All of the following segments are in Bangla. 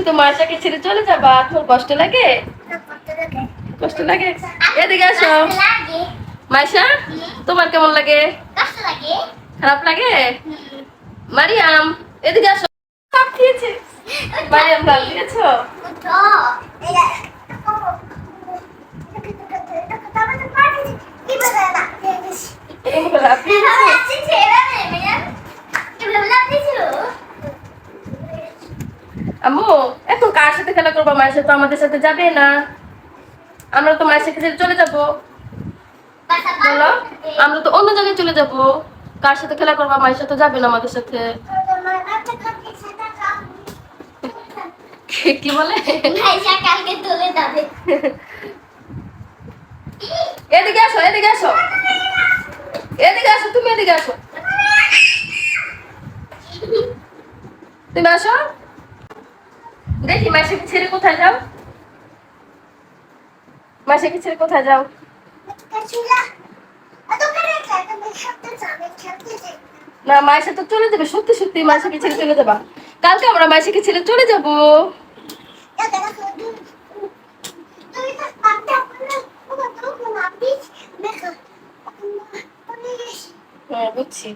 তুমি তো মাসাকে ছেড়ে চলে যাবা। তোমার কষ্ট লাগে? কষ্ট লাগে? এদিকে আসো। মাইশা তোমার কেমন লাগে? খারাপ লাগে? মারিয়াম, এদিকে আসো। সব খেয়েছে। মারিয়াম, ভালো দিয়েছ আম্মু, এখন কার সাথে খেলা করব? মায়ের সাথে আমাদের সাথে যাবে না। আমরা তো মায়ের সাথে চলে যাব। বলো, আমরা তো অন্য জায়গায় চলে যাব। কার সাথে খেলা করব? মায়ের সাথে যাবে না আমাদের সাথে। কি- বলে? কালকে তুলে যাবে এদিকে আসো এদিকে আসো। এদিকে আসো, তুমি এদিকে আসো। তুমি আসো। দেখি মাসিকে ছেড়ে কোথায় যাও? মাসিকে ছেড়ে কোথায় যাও? না, মায়ের সাথে চলে যাবে। সত্যি সত্যি মাসিকে ছেড়ে চলে যাবা। কালকে আমরা মাসিকে ছেড়ে চলে যাব। হ্যাঁ বুঝছি।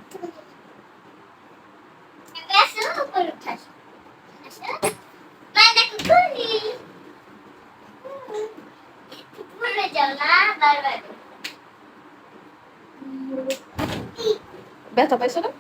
ব্যথা পাইছো না